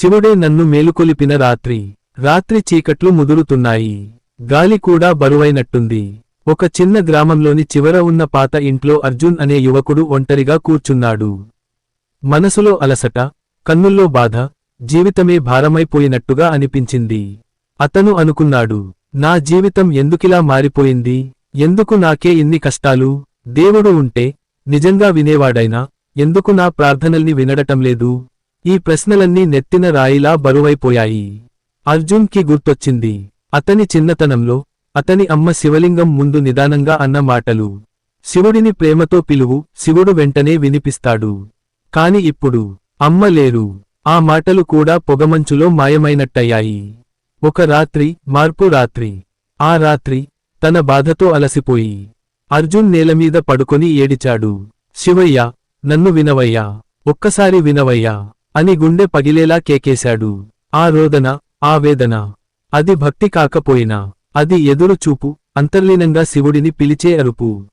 శివుడే నన్ను మేలుకొలిపిన రాత్రి. రాత్రి చీకట్లు ముదురుతున్నాయి. గాలి కూడా బరువైనట్టుంది. ఒక చిన్న గ్రామంలోని చివర ఉన్న పాత ఇంట్లో అర్జున్ అనే యువకుడు ఒంటరిగా కూర్చున్నాడు. మనసులో అలసట కన్నుల్లో బాధ జీవితమే భారమైపోయినట్టుగా అనిపించింది. అతను అనుకున్నాడు నా జీవితం ఎందుకిలా మారిపోయింది? ఎందుకు నాకే ఇన్ని కష్టాలు? దేవుడు ఉంటే నిజంగా వినేవాడైనా ఎందుకు నా ప్రార్థనల్ని వినడటం లేదు? ఈ ప్రశ్నలన్నీ నెత్తిన రాయిలా బరువైపోయాయి. అర్జున్కి గుర్తొచ్చింది. అతని చిన్నతనంలో అతని అమ్మ శివలింగం ముందు నిదానంగా అన్న మాటలు. శివుడిని ప్రేమతో పిలువు శివుడు వెంటనే వినిపిస్తాడు. కాని ఇప్పుడు అమ్మ లేరు. ఆ మాటలు కూడా పొగమంచులో మాయమైనట్టయ్యాయి. ఒక రాత్రి మార్పు రాత్రి. ఆ రాత్రి తన బాధతో అలసిపోయి. అర్జున్ నేలమీద పడుకొని ఏడిచాడు. శివయ్య నన్ను వినవయ్యా. ఒక్కసారి వినవయ్యా. అని గుండె పగిలేలా కేకేశాడు. ఆ రోదన ఆ వేదన. అది భక్తి కాకపోయినా అది ఎదురు చూపు అంతర్లీనంగా శివుడిని పిలిచే అరుపు.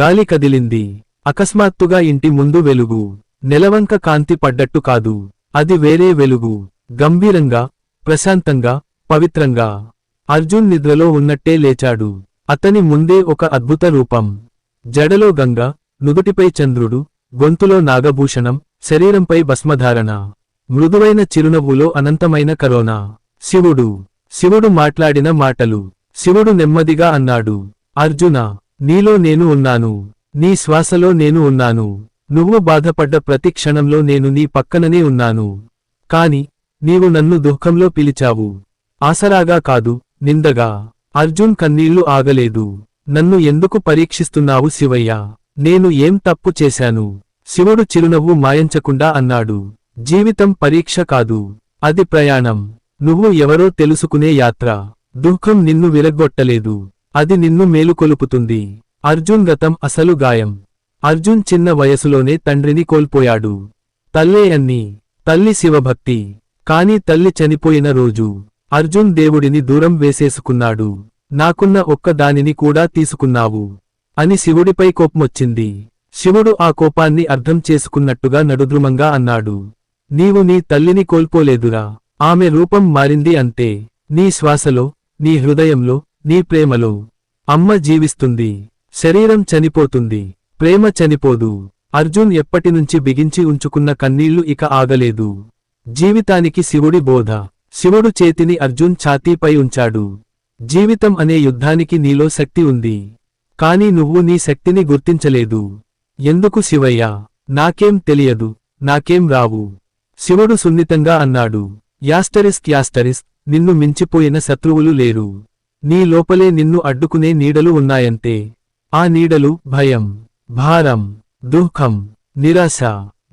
గాలి కదిలింది. అకస్మాత్తుగా ఇంటి ముందు వెలుగు. నెలవంక కాంతి పడ్డట్టు కాదు. అది వేరే వెలుగు. గంభీరంగా ప్రశాంతంగా పవిత్రంగా. అర్జున్ నిద్రలో ఉన్నట్టే లేచాడు. అతని ముందే ఒక అద్భుత రూపం. జడలో గంగ నుదుటిపై చంద్రుడు గొంతులో నాగభూషణం శరీరంపై భస్మధారణ మృదువైన చిరునవ్వులో అనంతమైన కరోనా శివుడు శివుడు మాట్లాడిన మాటలు శివుడు నెమ్మదిగా అన్నాడు అర్జున నీలో నేను ఉన్నాను నీ శ్వాసలో నేను ఉన్నాను నువ్వు బాధపడ్డ ప్రతి క్షణంలో నేను నీ పక్కననే ఉన్నాను. కాని నీవు నన్ను దుఃఖంలో పిలిచావు. ఆసరాగా కాదు నిందగా. అర్జున్ కన్నీళ్ళు ఆగలేదు. నన్ను ఎందుకు పరీక్షిస్తున్నావు శివయ్య? నేను ఏం తప్పు చేశాను? శివుడు చిరునవ్వు మాయంచకుండా అన్నాడు. జీవితం పరీక్ష కాదు. అది ప్రయాణం. నువ్వు ఎవరో తెలుసుకునే యాత్ర. దుఃఖం నిన్ను విరగ్గొట్టలేదు. అది నిన్ను మేలుకొలుపుతుంది అర్జున్ గతం అసలు గాయం. అర్జున్ చిన్న వయసులోనే తండ్రిని కోల్పోయాడు. తల్లే అన్ని. తల్లి శివభక్తి. కాని తల్లి చనిపోయిన రోజు. అర్జున్ దేవుడిని దూరం వేసేసుకున్నాడు. నాకున్న ఒక్క దానిని కూడా తీసుకున్నావు. అని శివుడిపై కోపమొచ్చింది. శివుడు ఆ కోపాన్ని అర్థం చేసుకున్నట్టుగా నడుద్రుమంగా అన్నాడు. నీవు నీ తల్లిని కోల్పోలేదురా. ఆమె రూపం మారింది అంతే. నీ శ్వాసలో నీ హృదయంలో నీ ప్రేమలో అమ్మ జీవిస్తుంది. శరీరం చనిపోతుంది. ప్రేమ చనిపోదు. అర్జున్ ఎప్పటినుంచి బిగించి ఉంచుకున్న కన్నీళ్ళు ఇక ఆగలేదు. జీవితానికి శివుడి బోధ. శివుడు చేతిని అర్జున్ ఛాతీపై ఉంచాడు. జీవితం అనే యుద్ధానికి నీలో శక్తి ఉంది. కాని నువ్వు నీ శక్తిని గుర్తించలేదు. ఎందుకు శివయ్య? నాకేం తెలియదు. నాకేం రావు. శివుడు సున్నితంగా అన్నాడు. యాస్టరిస్క్ యాస్టరిస్క్ నిన్ను మించిపోయిన శత్రువులు లేరు. నీ లోపలే నిన్ను అడ్డుకునే నీడలు ఉన్నాయంతే. ఆ నీడలు భయం భారం దుఃఖం నిరాశ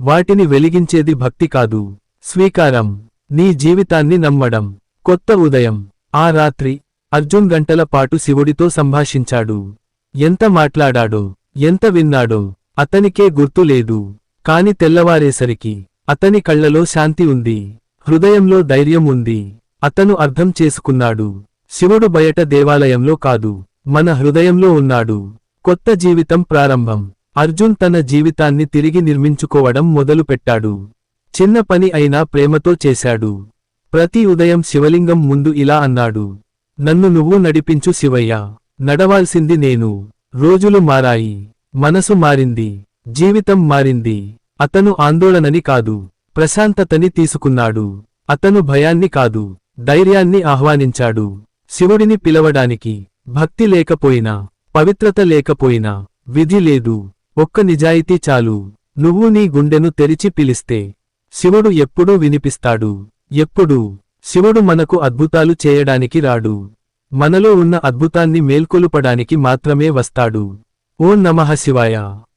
వాటిని వెలిగించేది భక్తి కాదు. స్వీకారం నీ జీవితాన్ని నమ్మడం. కొత్త ఉదయం ఆ రాత్రి అర్జున్ గంటల పాటు శివుడితో సంభాషించాడు. ఎంత మాట్లాడాడో ఎంత విన్నాడో అతనికే గుర్తు లేదు. కాని తెల్లవారేసరికి అతని కళ్ళలో శాంతి ఉంది హృదయంలో ధైర్యం ఉంది. అతను అర్థం చేసుకున్నాడు శివుడు బయట దేవాలయంలో కాదు మన హృదయంలో ఉన్నాడు. కొత్త జీవితం ప్రారంభం. అర్జున్ తన జీవితాన్ని తిరిగి నిర్మించుకోవడం మొదలుపెట్టాడు. చిన్న పని అయినా ప్రేమతో చేశాడు. ప్రతి ఉదయం శివలింగం ముందు ఇలా అన్నాడు. నన్ను నువ్వు నడిపించు శివయ్య. నడవాల్సింది నేను. రోజులు మారాయి. మనసు మారింది. జీవితం మారింది. అతను ఆందోళనని కాదు. ప్రశాంతతని తీసుకున్నాడు. అతను భయాన్ని కాదు. ధైర్యాన్ని ఆహ్వానించాడు. శివుడిని పిలవడానికి భక్తి లేకపోయినా పవిత్రత లేకపోయినా విధి లేదు. ఒక్క నిజాయితీ చాలు. నువ్వు నీ గుండెను తెరిచి పిలిస్తే శివుడు ఎప్పుడూ వినిపిస్తాడు. ఎప్పుడూ? శివుడు మనకు అద్భుతాలు చేయడానికి రాడు. మనలో ఉన్న అద్భుతాన్ని మేల్కొలుపడానికి మాత్రమే వస్తాడు. ఓ నమః శివాయ.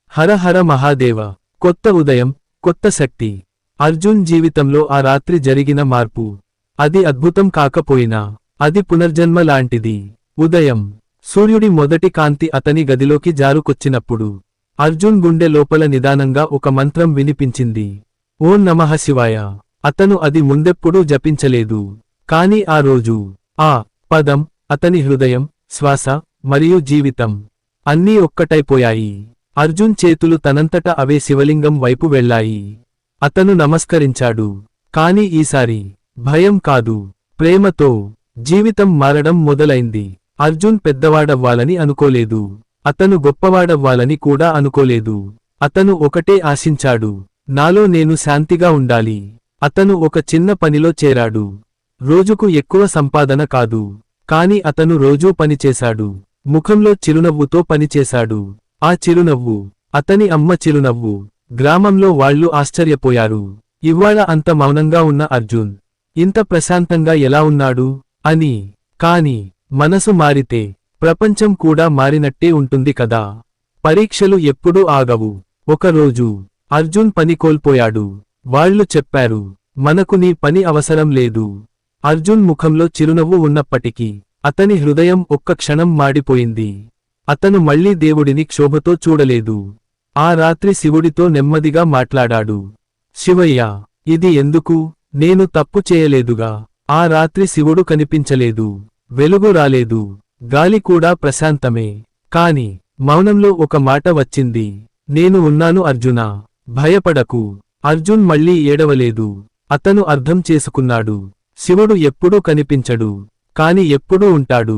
హర హర మహాదేవ. కొత్త ఉదయం కొత్త శక్తి. అర్జున్ జీవితంలో ఆ రాత్రి జరిగిన మార్పు. అది అద్భుతం కాకపోయినా అది పునర్జన్మ లాంటిది. ఉదయం. సూర్యుడి మొదటి కాంతి అతని గదిలోకి జారుకొచ్చినప్పుడు. అర్జున్ గుండె లోపల నిదానంగా ఒక మంత్రం వినిపించింది. ఓ నమః శివాయ. అతను అది ముందెప్పుడూ జపించలేదు. కాని ఆ రోజు. ఆ పదం అతని హృదయం శ్వాస మరియు జీవితం అన్నీ ఒక్కటైపోయాయి. అర్జున్ చేతులు తనంతట అవే శివలింగం వైపు వెళ్ళాయి. అతను నమస్కరించాడు. కాని ఈసారి భయం కాదు. ప్రేమతో జీవితం మారడం మొదలైంది. అర్జున్ పెద్దవాడవ్వాలని అనుకోలేదు. అతను గొప్పవాడవ్వాలని కూడా అనుకోలేదు. అతను ఒకటే ఆశించాడు. నాలో నేను శాంతిగా ఉండాలి. అతను ఒక చిన్న పనిలో చేరాడు. రోజుకు ఎక్కువ సంపాదన కాదు. కాని అతను రోజూ పనిచేశాడు. ముఖంలో చిరునవ్వుతో పనిచేశాడు. ఆ చిరునవ్వు అతని అమ్మ చిరునవ్వు గ్రామంలో వాళ్ళు ఆశ్చర్యపోయారు. ఇవాళ అంత మౌనంగా ఉన్న అర్జున్ ఇంత ప్రశాంతంగా ఎలా ఉన్నాడు? అని కాని మనసు మారితే ప్రపంచం కూడా మారినట్టే ఉంటుంది కదా. పరీక్షలు ఎప్పుడూ ఆగవు. ఒకరోజు అర్జున్ పని కోల్పోయాడు. వాళ్ళు చెప్పారు మనకు నీ పని అవసరం లేదు. అర్జున్ ముఖంలో చిరునవ్వు ఉన్నప్పటికీ అతని హృదయం ఒక్క క్షణం మాడిపోయింది. అతను మళ్ళీ దేవుడిని క్షోభతో చూడలేదు. ఆ రాత్రి శివుడితో నెమ్మదిగా మాట్లాడాడు. శివయ్య ఇది ఎందుకు? నేను తప్పు చేయలేదుగా. ఆ రాత్రి శివుడు కనిపించలేదు. వెలుగు రాలేదు. గాలి కూడా ప్రశాంతమే. కాని మౌనంలో ఒక మాట వచ్చింది. నేను ఉన్నాను అర్జున. భయపడకు. అర్జున్ మళ్ళీ ఏడవలేదు. అతను అర్థం చేసుకున్నాడు. శివుడు ఎప్పుడూ కనిపించడు కాని ఎప్పుడూ ఉంటాడు.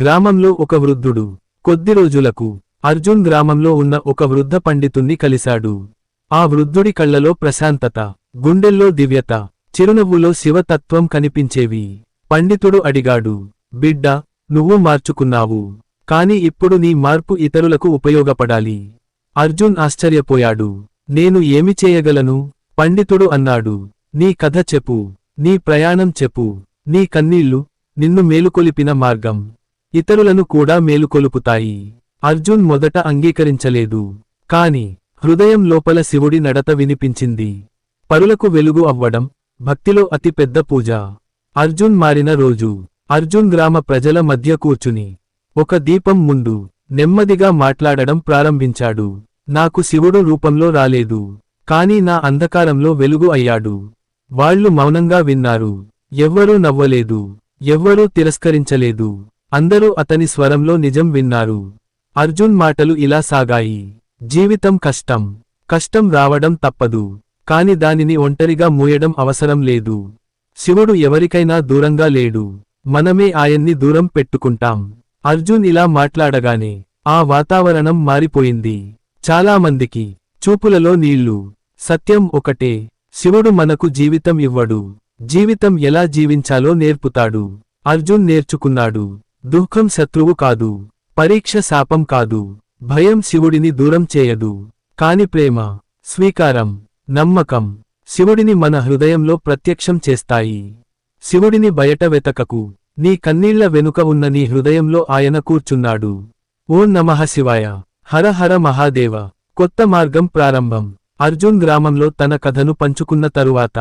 గ్రామంలో ఒక వృద్ధుడు కొద్ది రోజులకు అర్జున్ గ్రామంలో ఉన్న ఒక వృద్ధ పండితుణ్ణి కలిశాడు. ఆ వృద్ధుడి కళ్ళలో ప్రశాంతత గుండెల్లో దివ్యత చిరునవ్వులో శివతత్వం కనిపించేవి. పండితుడు అడిగాడు బిడ్డ నువ్వు మార్చుకున్నావు కాని ఇప్పుడు నీ మార్పు ఇతరులకు ఉపయోగపడాలి. అర్జున్ ఆశ్చర్యపోయాడు నేను ఏమి చేయగలను? పండితుడు అన్నాడు నీ కథ చెప్పు. నీ ప్రయాణం చెప్పు. నీ కన్నీళ్ళు నిన్ను మేలుకొలిపిన మార్గం. ఇతరులను కూడా మేలుకొలుపుతాయి. అర్జున్ మొదట అంగీకరించలేదు. కాని హృదయం లోపల శివుడి నడత వినిపించింది. పరులకు వెలుగు అవ్వడం భక్తిలో అతి పెద్ద పూజ. అర్జున్ మారిన రోజు. అర్జున్ గ్రామ ప్రజల మధ్య కూర్చుని ఒక దీపం ముందు నెమ్మదిగా మాట్లాడడం ప్రారంభించాడు. నాకు శివుడు రూపంలో రాలేదు. కాని నా అంధకారంలో వెలుగు అయ్యాడు. వాళ్ళు మౌనంగా విన్నారు. ఎవ్వరూ నవ్వలేదు. ఎవ్వరూ తిరస్కరించలేదు. అందరూ అతని స్వరంలో నిజం విన్నారు. అర్జున్ మాటలు ఇలా సాగాయి. జీవితం కష్టం. కష్టం రావడం తప్పదు. కాని దానిని ఒంటరిగా మూయడం అవసరం లేదు. శివుడు ఎవరికైనా దూరంగా లేడు. మనమే ఆయన్ని దూరం పెట్టుకుంటాం. అర్జున్ ఇలా మాట్లాడగానే ఆ వాతావరణం మారిపోయింది. చాలామందికి చూపులలో నీళ్ళు. సత్యం ఒకటే. శివుడు మనకు జీవితం ఇవ్వడు. జీవితం ఎలా జీవించాలో నేర్పుతాడు. అర్జున్ నేర్చుకున్నాడు. దుఃఖం శత్రువు కాదు. పరీక్ష శాపం కాదు. భయం శివుడిని దూరం చేయదు. కాని ప్రేమ స్వీకారం నమ్మకం శివుడిని మన హృదయంలో ప్రత్యక్షం చేస్తాయి. శివుడిని బయట వెతకకు నీ కన్నీళ్ళ వెనుక ఉన్న నీ హృదయంలో ఆయన కూర్చున్నాడు. ఓం నమః శివాయ. హర హర మహాదేవ. కొత్త మార్గం ప్రారంభం. అర్జున్ గ్రామంలో తన కథను పంచుకున్న తరువాత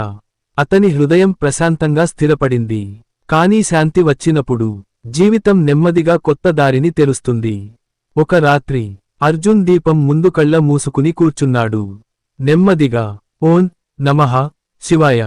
అతని హృదయం ప్రశాంతంగా స్థిరపడింది. కానీ శాంతి వచ్చినప్పుడు జీవితం నెమ్మదిగా కొత్త దారిని తెరుస్తుంది. ఒక రాత్రి అర్జున్ దీపం ముందు కళ్ళ మూసుకుని కూర్చున్నాడు. నెమ్మదిగా ఓన్ నమః శివాయ.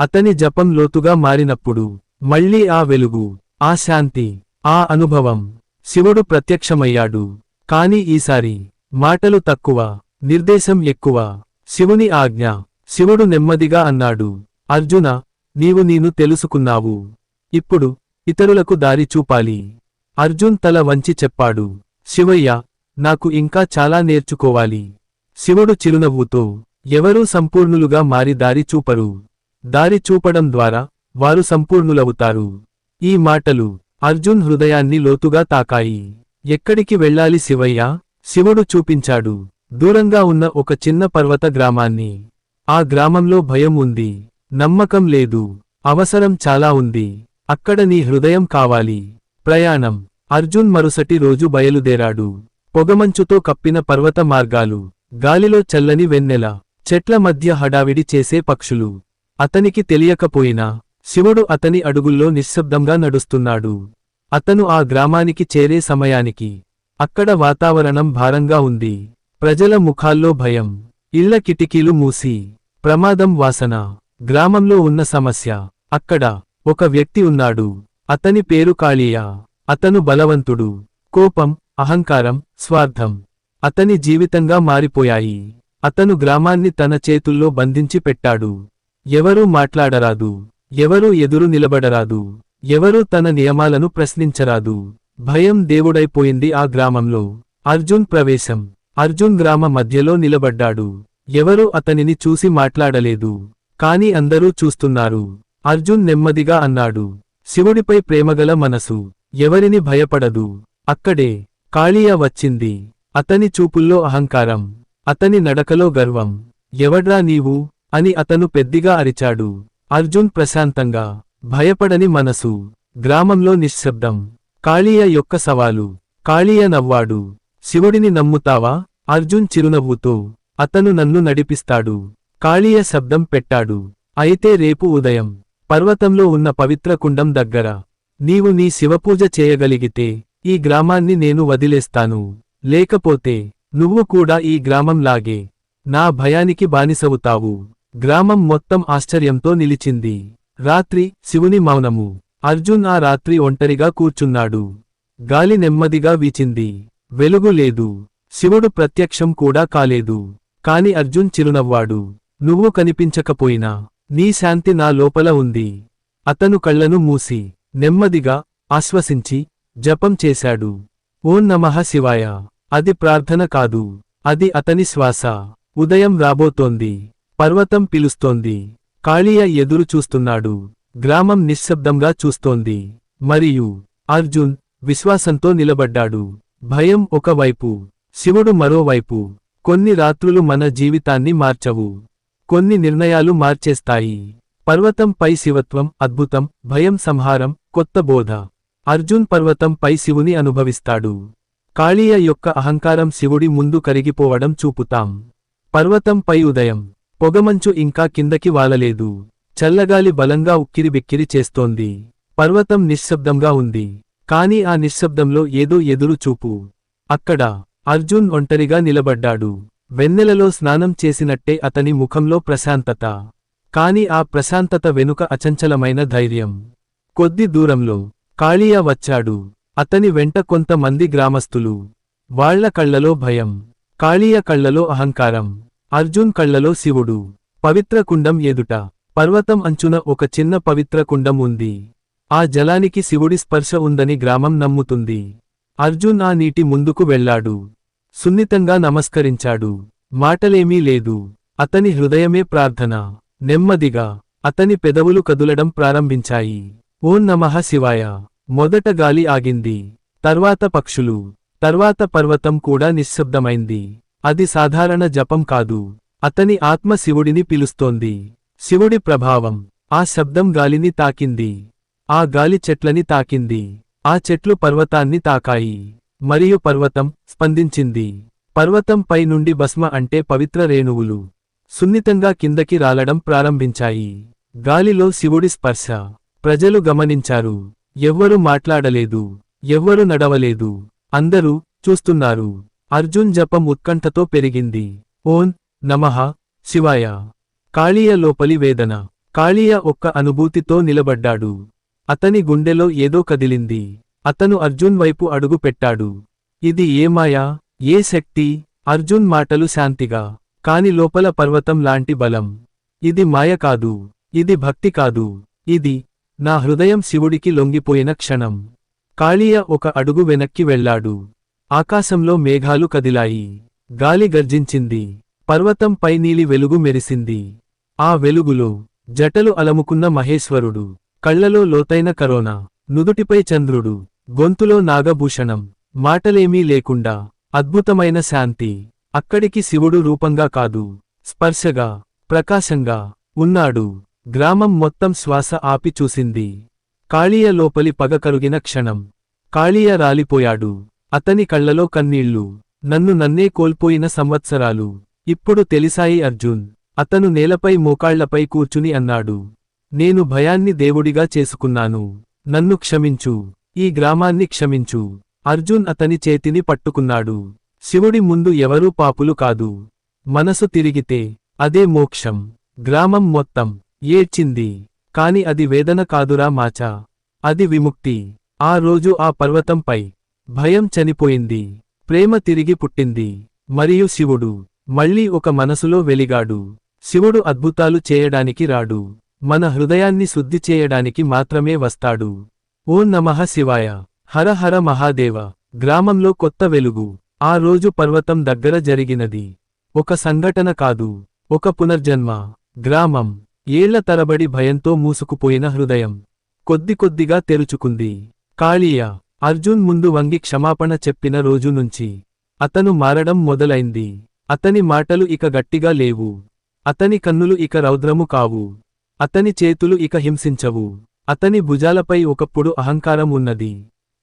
అతని జపం లోతుగా మారినప్పుడు మళ్ళీ ఆ వెలుగు ఆ శాంతి ఆ అనుభవం శివుడు ప్రత్యక్షమయ్యాడు. కాని ఈసారి మాటలు తక్కువ. నిర్దేశం ఎక్కువ. శివుని ఆజ్ఞ. శివుడు నెమ్మదిగా అన్నాడు. అర్జున నీవు నీను తెలుసుకున్నావు. ఇప్పుడు ఇతరులకు దారి చూపాలి. అర్జున్ తల వంచి చెప్పాడు. శివయ్య నాకు ఇంకా చాలా నేర్చుకోవాలి. శివుడు చిరునవ్వుతో ఎవరూ సంపూర్ణులుగా మారి దారి చూపరు. దారి చూపడం ద్వారా వారు సంపూర్ణులవుతారు. ఈ మాటలు అర్జున్ హృదయాన్ని లోతుగా తాకాయి. ఎక్కడికి వెళ్ళాలి శివయ్య? శివుడు చూపించాడు. దూరంగా ఉన్న ఒక చిన్న పర్వత గ్రామాన్ని. ఆ గ్రామంలో భయం ఉంది. నమ్మకం లేదు. అవసరం చాలా ఉంది. అక్కడ నీ హృదయం కావాలి. ప్రయాణం. అర్జున్ మరుసటి రోజు బయలుదేరాడు. పొగమంచుతో కప్పిన పర్వత మార్గాలు. గాలిలో చల్లని వెన్నెల. చెట్ల మధ్య హడావిడి చేసే పక్షులు. అతనికి తెలియకపోయినా శివుడు అతని అడుగుల్లో నిశ్శబ్దంగా నడుస్తున్నాడు. అతను ఆ గ్రామానికి చేరే సమయానికి. అక్కడ వాతావరణం భారంగా ఉంది. ప్రజల ముఖాల్లో భయం. ఇళ్ళ కిటికీలు మూసి. ప్రమాదం వాసన. గ్రామంలో ఉన్న సమస్య. అక్కడ ఒక వ్యక్తి ఉన్నాడు. అతని పేరు కాళీయ. అతను బలవంతుడు. కోపం అహంకారం స్వార్థం. అతని జీవితంగా మారిపోయాయి. అతను గ్రామాన్ని తన చేతుల్లో బంధించి పెట్టాడు. ఎవరూ మాట్లాడరాదు. ఎవరూ ఎదురు నిలబడరాదు. ఎవరూ తన నియమాలను ప్రశ్నించరాదు. భయం దేవుడైపోయింది ఆ గ్రామంలో. అర్జున్ ప్రవేశం. అర్జున్ గ్రామ మధ్యలో నిలబడ్డాడు. ఎవరూ అతనిని చూసి మాట్లాడలేదు. కాని అందరూ చూస్తున్నారు. అర్జున్ నెమ్మదిగా అన్నాడు. శివుడిపై ప్రేమగల మనసు. ఎవరిని భయపడదు. అక్కడే కాళీయ వచ్చింది. అతని చూపుల్లో అహంకారం. అతని నడకలో గర్వం. ఎవడ్రా నీవు? అని అతను పెద్దిగా అరిచాడు. అర్జున్ ప్రశాంతంగా భయపడని మనసు. గ్రామంలో నిశ్శబ్దం. కాళీయ యొక్క సవాలు. కాళీయ నవ్వాడు. శివుడిని నమ్ముతావా? అర్జున్ చిరునవ్వుతో అతను నన్ను నడిపిస్తాడు. కాళీయ శబ్దం పెట్టాడు. అయితే రేపు ఉదయం పర్వతంలో ఉన్న పవిత్ర కుండం దగ్గర నీవు నీ శివపూజ చేయగలిగితే ఈ గ్రామాన్ని నేను వదిలేస్తాను. లేకపోతే నువ్వు కూడా ఈ గ్రామంలాగే నా భయానికి బానిసవుతావు. గ్రామం మొత్తం ఆశ్చర్యంతో నిలిచింది. రాత్రి శివుని మౌనము. అర్జున్ ఆ రాత్రి ఒంటరిగా కూర్చున్నాడు. గాలి నెమ్మదిగా వీచింది. వెలుగు లేదు. శివుడు ప్రత్యక్షం కూడా కాలేదు. కాని అర్జున్ చిరునవ్వాడు. నువ్వు కనిపించకపోయినా నీ శాంతి నా లోపల ఉంది. అతను కళ్ళను మూసి నెమ్మదిగా ఆశ్వసించి జపం చేశాడు. ఓం నమః శివాయ. అది ప్రార్థన కాదు. అది అతని శ్వాస. ఉదయం రాబోతోంది. పర్వతం పిలుస్తోంది. కాళీయ ఎదురు చూస్తున్నాడు. గ్రామం నిశ్శబ్దంగా చూస్తోంది. మరియు అర్జున్ విశ్వాసంతో నిలబడ్డాడు. భయం ఒకవైపు శివుడు మరోవైపు కొన్ని రాత్రులు మన జీవితాన్ని మార్చవు. కొన్ని నిర్ణయాలు మార్చేస్తాయి. పర్వతం పై శివత్వం అద్భుతం భయం సంహారం కొత్త బోధ. అర్జున్ పర్వతం పై శివుని అనుభవిస్తాడు. కాళీయ యొక్క అహంకారం శివుడి ముందు కరిగిపోవడం చూపుతాం. పర్వతం పై ఉదయం. పొగమంచు ఇంకా కిందకి వాలలేదు. చల్లగాలి బలంగా ఉక్కిరిబిక్కిరి చేస్తోంది. పర్వతం నిశ్శబ్దంగా ఉంది. కాని ఆ నిశ్శబ్దంలో ఏదో ఎదురు చూపు. అక్కడ అర్జున్ ఒంటరిగా నిలబడ్డాడు. వెన్నెలలో స్నానం చేసినట్టే అతని ముఖంలో ప్రశాంతత. కాని ఆ ప్రశాంతత వెనుక అచంచలమైన ధైర్యం. కొద్ది దూరంలో కాళీయ వచ్చాడు. అతని వెంట కొంతమంది గ్రామస్తులు. వాళ్ళ కళ్ళలో భయం. కాళీయ కళ్ళలో అహంకారం. అర్జున్ కళ్ళలో శివుడు. పవిత్ర కుండం ఎదుట. పర్వతం అంచున ఒక చిన్న పవిత్ర కుండం ఉంది. ఆ జలానికి శివుడి స్పర్శ ఉందని గ్రామం నమ్ముతుంది. అర్జున్ ఆ నీటి ముందుకు వెళ్ళాడు. సున్నితంగా నమస్కరించాడు. మాటలేమీ లేదు. అతని హృదయమే ప్రార్థన. నెమ్మదిగా అతని పెదవులు కదులడం ప్రారంభించాయి. ఓం నమః శివాయ. మొదట గాలి ఆగింది. తర్వాత పక్షులు. తర్వాత పర్వతం కూడా నిశ్శబ్దమైంది. అది సాధారణ జపం కాదు. అతని ఆత్మ శివుడిని పిలుస్తోంది. శివుడి ప్రభావం. ఆ శబ్దం గాలిని తాకింది. ఆ గాలి చెట్లని తాకింది. ఆ చెట్లు పర్వతాన్ని తాకాయి. మరియు పర్వతం స్పందించింది. పర్వతం పై నుండి భస్మ అంటే పవిత్ర రేణువులు. సున్నితంగా కిందకి రాలడం ప్రారంభించాయి. గాలిలో శివుడి స్పర్శ. ప్రజలు గమనించారు. ఎవ్వరు మాట్లాడలేదు. ఎవ్వరు నడవలేదు. అందరూ చూస్తున్నారు. అర్జున్ జపం ఉత్కంఠతో పెరిగింది. ఓన్ నమః శివాయ. కాళీయ లోపలి వేదన. కాళీయ ఒక్క అనుభూతితో నిలబడ్డాడు. అతని గుండెలో ఏదో కదిలింది. అతను అర్జున్ వైపు అడుగు పెట్టాడు. ఇది ఏ మాయా? ఏ శక్తి? అర్జున్ మాటలు శాంతిగా కాని లోపల పర్వతం లాంటి బలం. ఇది మాయ కాదు. ఇది భక్తి కాదు. ఇది నా హృదయం శివుడికి లొంగిపోయిన క్షణం. కాళీయ ఒక అడుగు వెనక్కి వెళ్ళాడు. ఆకాశంలో మేఘాలు కదిలాయి. గాలి గర్జించింది. పర్వతంపై నీలి వెలుగు మెరిసింది. ఆ వెలుగులో జటలు అలముకున్న మహేశ్వరుడు. కళ్ళలో లోతైన కరోనా నుదుటిపై చంద్రుడు గొంతులో నాగభూషణం మాటలేమీ లేకుండా అద్భుతమైన శాంతి అక్కడికి శివుడు రూపంగా కాదు స్పర్శగా ప్రకాశంగా ఉన్నాడు గ్రామం మొత్తం శ్వాస ఆపి చూసింది కాళీయ లోపలి పగ కరుగిన క్షణం కాళీయ రాలిపోయాడు అతని కళ్ళలో కన్నీళ్ళు నన్ను నన్నే కోల్పోయిన సంవత్సరాలు ఇప్పుడు తెలిసాయి అర్జున్ అతను నేలపై మోకాళ్ళపై కూర్చుని అన్నాడు నేను భయాన్ని దేవుడిగా చేసుకున్నాను. నన్ను క్షమించు. ఈ గ్రామాన్ని క్షమించు. అర్జున్ అతని చేతిని పట్టుకున్నాడు. శివుడి ముందు ఎవరూ పాపులు కాదు. మనసు తిరిగితే అదే మోక్షం. గ్రామం మొత్తం ఏడ్చింది. కాని అది వేదన కాదురా మాచా. అది విముక్తి. ఆ రోజు ఆ పర్వతంపై భయం చనిపోయింది. ప్రేమ తిరిగి పుట్టింది. మరియు శివుడు మళ్ళీ ఒక మనసులో వెలిగాడు. శివుడు అద్భుతాలు చేయడానికి రాడు. మన హృదయాన్ని శుద్ధి చేయడానికి మాత్రమే వస్తాడు. ఓ నమః శివాయ. హర హర మహాదేవ. గ్రామంలో కొత్త వెలుగు. ఆ రోజు పర్వతం దగ్గర జరిగినది. ఒక సంఘటన కాదు. ఒక పునర్జన్మ. గ్రామం. ఏళ్ళ తరబడి భయంతో మూసుకుపోయిన హృదయం. కొద్ది కొద్దిగా తెరుచుకుంది. కాళీయ. అర్జున్ ముందు వంగి క్షమాపణ చెప్పిన రోజు నుంచి. అతను మారడం మొదలైంది. అతని మాటలు ఇక గట్టిగా లేవు. అతని కన్నులు ఇక రౌద్రము కావు. అతని చేతులు ఇక హింసించవు. అతని భుజాలపై ఒకప్పుడు అహంకారం ఉన్నది.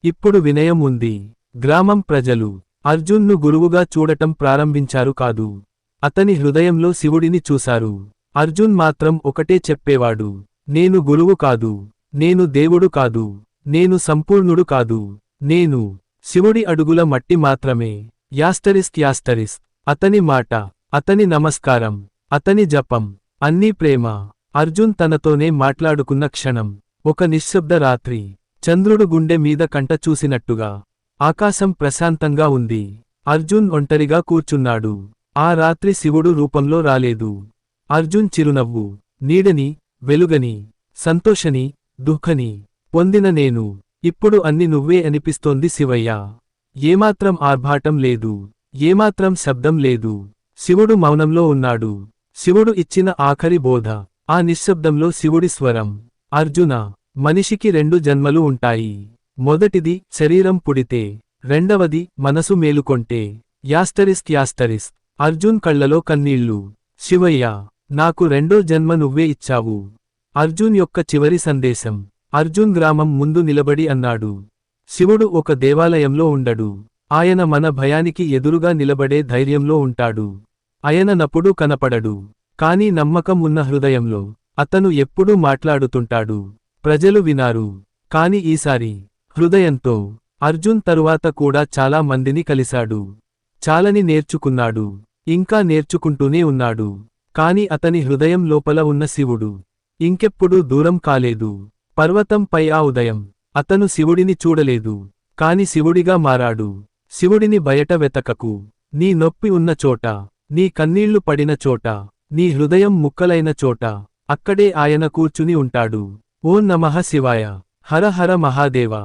ఇప్పుడు వినయం ఉంది. గ్రామం ప్రజలు అర్జున్ను గురువుగా చూడటం ప్రారంభించారు కాదు. అతని హృదయంలో శివుడిని చూశారు. అర్జున్ మాత్రం ఒకటే చెప్పేవాడు. నేను గురువు కాదు. నేను దేవుడు కాదు. నేను సంపూర్ణుడు కాదు. నేను శివుడి అడుగుల మట్టి మాత్రమే. యాస్టరిస్ట్ యాస్టరిస్క్ అతని మాట అతని నమస్కారం అతని జపం అన్నీ ప్రేమ అర్జున్ తనతోనే మాట్లాడుకున్న క్షణం. ఒక నిశ్శబ్ద రాత్రి. చంద్రుడు గుండె మీద కంట చూసినట్టుగా. ఆకాశం ప్రశాంతంగా ఉంది. అర్జున్ ఒంటరిగా కూర్చున్నాడు. ఆ రాత్రి శివుడు రూపంలో రాలేదు. అర్జున్ చిరునవ్వు. నీడని వెలుగని సంతోషని దుఃఖని పొందిన నేను. ఇప్పుడు అన్ని నువ్వే అనిపిస్తోంది శివయ్య. ఏమాత్రం ఆర్భాటం లేదు. ఏమాత్రం శబ్దం లేదు. శివుడు మౌనంలో ఉన్నాడు. శివుడు ఇచ్చిన ఆఖరి బోధ. ఆ నిశ్శబ్దంలో శివుడి స్వరం అర్జున మనిషికి రెండు జన్మలు ఉంటాయి. మొదటిది శరీరం పుడితే రెండవది మనసు మేలుకొంటే. యాస్టరిస్క్ యాస్టరిస్క్ అర్జున్ కళ్ళలో కన్నీళ్ళు శివయ్య నాకు రెండో జన్మ నువ్వే ఇచ్చావు. అర్జున్ యొక్క చివరి సందేశం అర్జున్ గ్రామం ముందు నిలబడి అన్నాడు. శివుడు ఒక దేవాలయంలో ఉండడు. ఆయన మన భయానికి ఎదురుగా నిలబడే ధైర్యంలో ఉంటాడు. ఆయన నప్పుడు కనపడడు. కాని నమ్మకం ఉన్న హృదయంలో అతను ఎప్పుడూ మాట్లాడుతుంటాడు. ప్రజలు వినారు కాని ఈసారి హృదయంతో అర్జున్ తరువాత కూడా చాలా మందిని కలిశాడు. చాలని నేర్చుకున్నాడు. ఇంకా నేర్చుకుంటూనే ఉన్నాడు. కాని అతని హృదయం లోపల ఉన్న శివుడు ఇంకెప్పుడూ దూరం కాలేదు. పర్వతంపై ఆ ఉదయం అతను శివుడిని చూడలేదు. కాని శివుడిగా మారాడు. శివుడిని బయట వెతకకు. నీ నొప్పి ఉన్న చోట. నీ కన్నీళ్ళు పడిన చోట. నీ హృదయం ముక్కలైన చోట అక్కడే ఆయన కూర్చుని ఉంటాడు. ఓ నమః శివాయ. హర హర మహాదేవా.